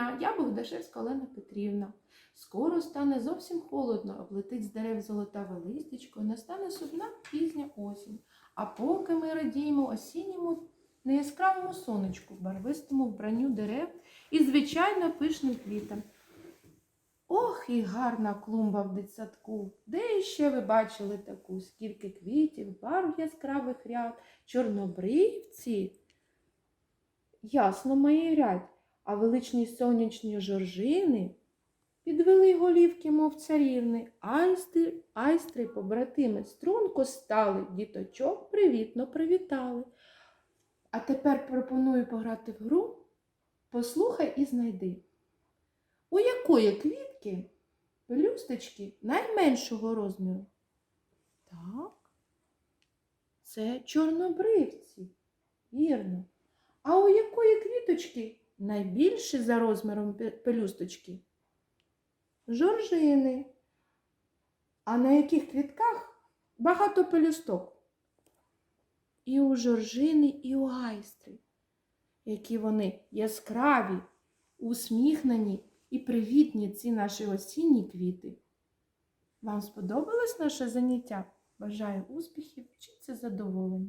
дня, я Богдашевська Олена Петрівна. Скоро стане зовсім холодно, облетить з дерев золотаве листячко, настане сумна пізня осінь. А поки ми радіємо осінньому неяскравому сонечку, барвистому вбранню дерев і, звичайно, пишним квітам. Ох, і гарна клумба в дитсадку. Де іще ви бачили таку? Скільки квітів, барв яскравих ряд, чорнобривці. Ясно маєрять, а величні сонячні жоржини підвели голівки, мов царівни, айстри, айстри побратими струнко стали, діточок привітно привітали. А тепер пропоную пограти в гру Послухай і знайди. У якої квітки пелюсточки найменшого розміру? Так, це чорнобривці. Вірно. А у якої квіточки найбільші за розміром пелюсточки? Жоржини. А на яких квітках багато пелюсток? І у жоржини, і у айстри, які вони яскраві, усміхнені і привітні ці наші осінні квіти. Вам сподобалось наше заняття? Бажаю успіхів, вчіться задоволення.